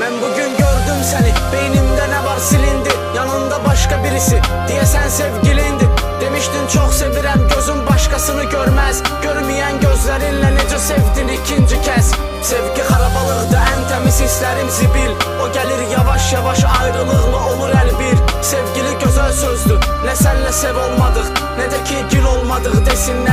Ben bugün gördüm seni. Beynimde ne var? Silindi. Yanında başka birisi Diye sen sevgilindi. Demiştin çok sevirem. Gözüm başkasını görmez. Görmeyen gözlerinle nece sevdin ikinci kez. Sevgi karabalıqda en temiz hislerim zibil. O gelir yavaş yavaş ayrılıqla olur el bir. Sevgili güzel sözdü Ne senle sev olmadık Ne de ki gil olmadık Desinler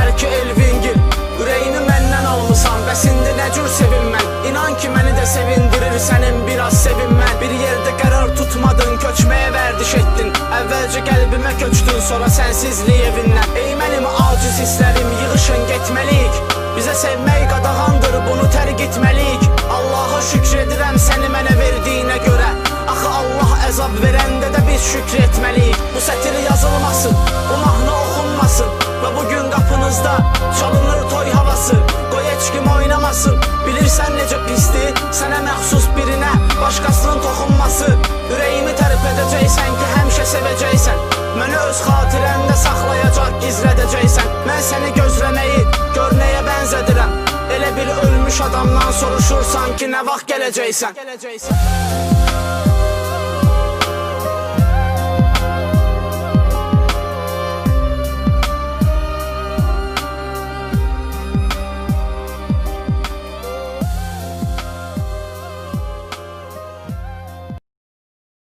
tutmadın Köçməyə vərdiş etdin Əvvəlcə qəlbimə köçdün Sonra sənsizlik evindən Ey mənim aciz hisslərim Yığışın getməliyik Bizə sevmək qadağandır Bunu tərk etməliyik Allaha şükür edirəm səni mənə verdiyinə görə Axı Allah əzab verəndə də biz şükür etməliyik Bu sətir yazılmasın Bu mahnı oxunmasın Və bugün qapınızda çalınır toy havası. Qoy heç kim oynamasın Bilirsən necə pisdir Sənə məxsus birinə Başqasının öz xatirəndə saxlayacaq gizlədəcəksən Mən səni gözləməyi gör nəyə bənzədirəm Elə bir ölmüş adamdan soruşursan ki nə vaxt gələcəksən